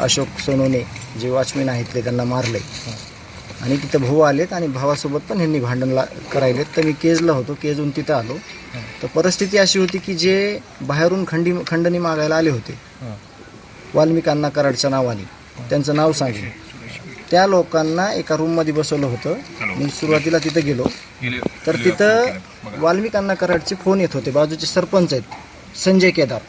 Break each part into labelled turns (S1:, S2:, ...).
S1: अशोक सोनवणे जे वॉचमॅन आहेत ते त्यांना मारले. आणि तिथं भाऊ आलेत आणि भावासोबत पण ह्यांनी भांडण ला करायलेत. तर मी केजला होतो. केजहून तिथं आलो. तर परिस्थिती अशी होती की जे बाहेरून खंडी खंडणी मागायला आले होते वाल्मिकांना कराडच्या नावाने. त्यांचं नाव सांगितलं त्या लोकांना एका रूममध्ये बसवलं होतं. मी सुरुवातीला तिथं गेलो. तर तिथं वाल्मिकांना कराडचे फोन येत होते. बाजूचे सरपंच आहेत. संजय केदार.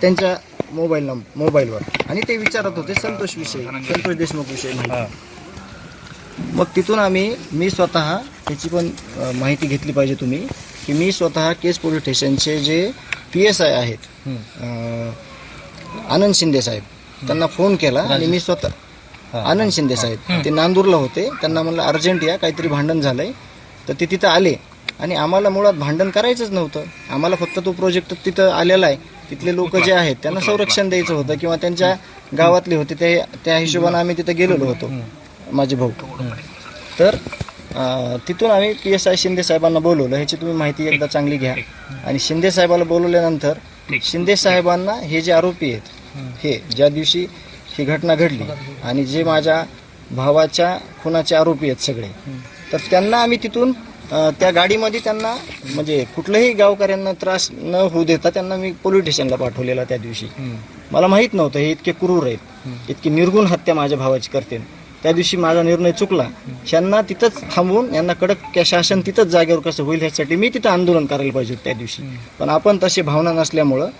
S1: त्यांच्या मोबाईल नंबर मोबाईलवर आणि ते विचारत होते संतोष विषयी. संतोष देशमुख विषयी माहिती. मग तिथून आम्ही मी स्वतः त्याची पण माहिती घेतली पाहिजे तुम्ही की मी स्वतः केस पोलीस स्टेशनचे जे पी एस आय आहेत आनंद शिंदे साहेब त्यांना फोन केला आणि मी स्वतः आनंद शिंदे साहेब ते नांदूरला होते. त्यांना म्हणलं अर्जंट या काहीतरी भांडण झालंय. तर ते तिथं आले. आणि आम्हाला मुळात भांडण करायचंच नव्हतं. आम्हाला फक्त तो प्रोजेक्ट तिथं आलेला आहे. तिथले लोक जे आहेत त्यांना संरक्षण द्यायचं होतं किंवा त्यांच्या गावातले होते ते त्या हिशोबाने आम्ही तिथं गेलेलो होतो. माझे भाऊ. तर तिथून आम्ही पी एस आय शिंदे साहेबांना बोलवलं. ह्याची तुम्ही माहिती एकदा चांगली घ्या. आणि शिंदे साहेबाला बोलवल्यानंतर शिंदे साहेबांना हे जे आरोपी आहेत हे ज्या दिवशी ही घटना घडली आणि जे माझ्या भावाच्या खुनाचे आरोपी आहेत सगळे तर त्यांना आम्ही तिथून त्या गाडीमध्ये त्यांना म्हणजे कुठल्याही गावकऱ्यांना त्रास न होऊ देता त्यांना मी पोलीस स्टेशनला पाठवलेला त्या दिवशी. मला माहीत नव्हतं हे इतके क्रूर आहेत. इतकी निर्गुण हत्या माझ्या भावाची करते. त्या दिवशी माझा निर्णय चुकला. यांना तिथंच थांबवून यांना कडक शासन तिथंच जागेवर कसं होईल ह्यासाठी मी तिथं आंदोलन करायला पाहिजे त्या दिवशी. पण आपण तशी भावना नसल्यामुळं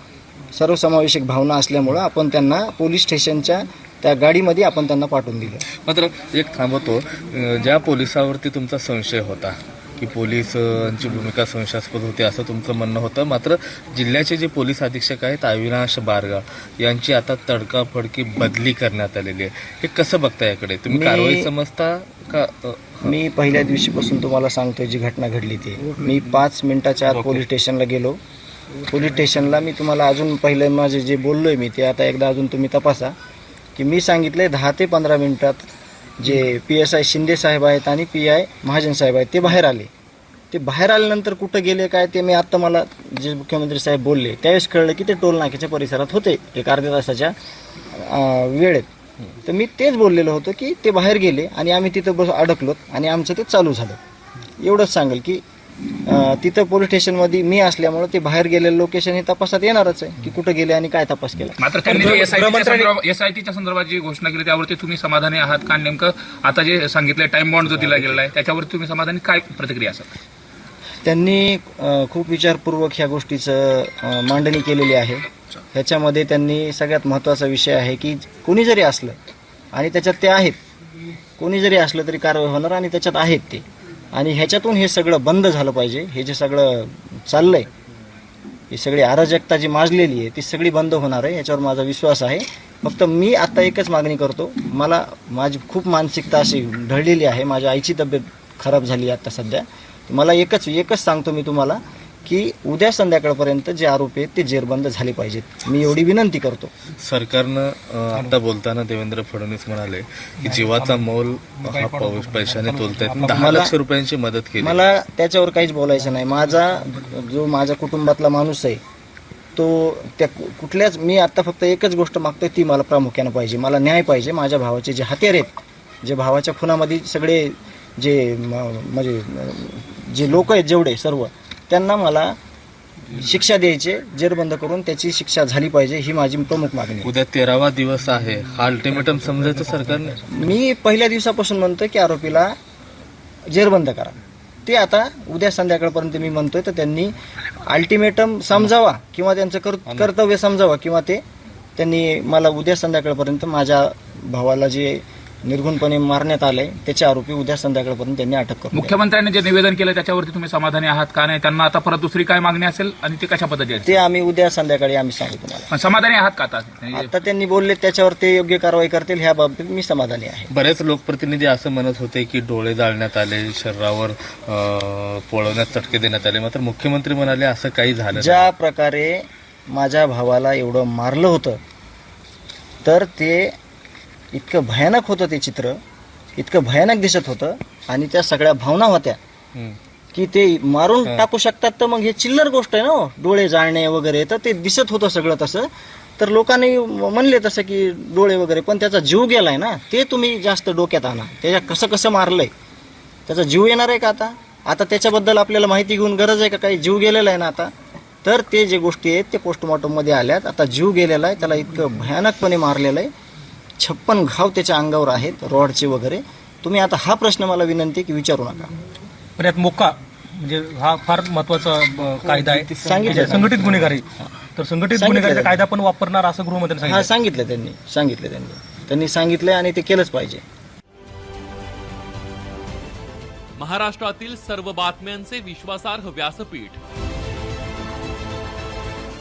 S1: सर्वसमावेशक भावना असल्यामुळं आपण त्यांना पोलीस स्टेशनच्या त्या गाडीमध्ये आपण त्यांना पाठवून दिलं.
S2: मात्र एक थांबवतो ज्या पोलिसावरती तुमचा संशय होता की पोलिसांची भूमिका संशयास्पद होती असं तुमचं म्हणणं होतं. मात्र जिल्ह्याचे जे पोलीस अधीक्षक आहेत अविनाश बारगाव यांची आता तडकाफडकी बदली करण्यात आलेली आहे. हे कसं बघता याकडे? तुम्ही कारवाई समजता का?
S1: मी पहिल्या दिवशीपासून तुम्हाला सांगतोय जी घटना घडली ती. मी पाच मिनिटाच्या आत पोलीस स्टेशनला गेलो. पोलीस स्टेशनला मी तुम्हाला अजून पहिलं माझे जे बोललोय मी ते आता एकदा अजून तुम्ही तपासा. की मी सांगितले दहा ते पंधरा मिनिटात J P S I Shinde साहेब आहेत आणि पी आय महाजन साहेब आहेत ते बाहेर आले. ते बाहेर आल्यानंतर कुठं गेले काय ते मी आत्ता मला जे मुख्यमंत्री साहेब बोलले त्यावेळेस कळलं की ते टोल नाक्याच्या परिसरात होते एक अर्ध्या तासाच्या वेळेत. तर मी तेच बोललेलो होतो की ते बाहेर गेले आणि आम्ही तिथं बस अडकलोत आणि आमचं ते चालू झालं. एवढंच सांगेल की तिथं पोलीस स्टेशनमध्ये मी असल्यामुळं ते बाहेर गेलेलं लोकेशन हे तपासात येणारच आहे की कुठं गेले आणि काय तपास केला.
S3: मात्र त्यांनी एसआयटीच्या संदर्भात जी घोषणा केली त्यावरती तुम्ही समाधानी आहात का नेमकं? आता जे सांगितलंय टाइम बॉन्ड जो दिला गेलेला आहे त्याच्यावरती तुम्ही समाधानी काय प्रतिक्रिया असेल?
S1: त्यांनी अ, खूप विचारपूर्वक ह्या गोष्टीचं अ, मांडणी केलेली आहे. ह्याच्यामध्ये त्यांनी सगळ्यात महत्त्वाचा विषय आहे की कोणी जरी असलं आणि त्याच्यात ते आहेत कोणी जरी असलं तरी कारवाई होणार आणि त्याच्यात आहेत ते. आणि ह्याच्यातून हे सगळं बंद झालं पाहिजे. हे जे सगळं चाललंय ही सगळी अराजकता जी माजलेली आहे ती सगळी बंद होणार आहे याच्यावर माझा विश्वास आहे. फक्त मी आता एकच मागणी करतो. मला माझी खूप मानसिकता अशी ढळलेली आहे. माझ्या आईची तब्येत खराब झाली आहे आता सध्या. मला एकच एकच सांगतो मी तुम्हाला. की उद्या संध्याकाळपर्यंत जे आरोपी आहेत ते जेरबंद झाले पाहिजेत. मी एवढी विनंती करतो.
S2: सरकारनं आता बोलताना देवेंद्र फडणवीस म्हणाले की जीवाचा मोल पैशाने तोलतायत. दहा लक्ष रुपयांची मदत केली.
S1: मला त्याच्यावर काहीच बोलायचं नाही. माझा जो माझ्या कुटुंबातला माणूस आहे तो त्या कु- कुठल्याच मी आता फक्त एकच गोष्ट मागतोय ती मला प्रामुख्यानं पाहिजे. मला न्याय पाहिजे. माझ्या भावाचे जे हत्यार आहेत जे भावाच्या खुनामध्ये सगळे जे म्हणजे जे लोक आहेत जेवढे सर्व त्यांना मला शिक्षा द्यायचे जेरबंद करून त्याची शिक्षा झाली पाहिजे ही माझी प्रमुख मागणी आहे.
S2: उद्या तेरावा दिवस आहे. हा अल्टिमेटम समजायचं सरकारने?
S1: मी पहिल्या दिवसापासून म्हणतोय की आरोपीला जेरबंद करा. ते आता उद्या संध्याकाळपर्यंत मी म्हणतोय तर त्यांनी अल्टिमेटम समजावा किंवा त्यांचं कर कर्तव्य समजावा किंवा ते त्यांनी मला उद्या संध्याकाळपर्यंत माझ्या भावाला जे निर्घुणपणे मारण्यात आलंय. त्याचे आरोपी उद्या संध्याकाळपर्यंत त्यांनी अटक द्यावी.
S3: मुख्यमंत्र्यांनी जे निवेदन केलं त्याच्यावरती तुम्ही समाधानी आहात का नाही? त्यांना आता परत दुसरी काय मागणी असेल आणि ती कशा पद्धतीने
S1: ते आम्ही उद्या संध्याकाळी आम्ही सांगू तुम्हाला.
S3: पण समाधानी आहात का आता?
S1: आता त्यांनी बोलले त्याच्यावर ते योग्य कारवाई करतील ह्या बाबतीत मी समाधानी आहे.
S2: बरेच लोकप्रतिनिधी असं म्हणत होते की डोळे जाळण्यात आले शरीरावर अं, पोळवण्यात चटके देण्यात आले. मात्र मुख्यमंत्री म्हणाले असं काही झालं नाही.
S1: ज्या प्रकारे माझ्या भावाला एवढं मारलं होतं तर ते इतकं भयानक होतं ते चित्र इतकं भयानक दिसत होतं आणि त्या सगळ्या भावना होत्या. की ते मारून टाकू शकतात तर मग हे चिल्लर गोष्ट आहे ना हो. डोळे जाळणे वगैरे तर ते दिसत होतं सगळं तसं. तर लोकांनी म्हणले तसं की डोळे वगैरे पण त्याचा जीव गेलाय ना. ते तुम्ही जास्त डोक्यात आणा. त्याच्या कसं कसं मारलंय. त्याचा जीव येणार आहे का आता? आता त्याच्याबद्दल आपल्याला माहिती घेऊन गरज आहे का? काही जीव गेलेला आहे ना आता? तर ते जे गोष्टी आहेत ते पोस्टमॉर्टममध्ये आल्यात. आता जीव गेलेला आहे त्याला इतकं भयानकपणे मारलेलं आहे. छप्पन घाव त्याच्या अंगावर आहेत रॉडचे वगैरे. तुम्ही आता हा प्रश्न मला विनंती की विचारू नका.
S4: पण यात मोक्का म्हणजे हा फार महत्त्वाचा कायदा आहे.
S1: सांगितलं.
S4: म्हणजे संघटित गुन्हेगारी. तर संघटित. गुन्हेगारीचा कायदा पण वापरणार असं
S1: हा
S4: सांगितलं.
S1: सांगितलं त्यांनी सांगितलं त्यांनी. त्यांनी सांगितलंय आणि ते केलंच पाहिजे.
S5: महाराष्ट्रातील सर्व बातम्यांचे विश्वासार्ह व्यासपीठ.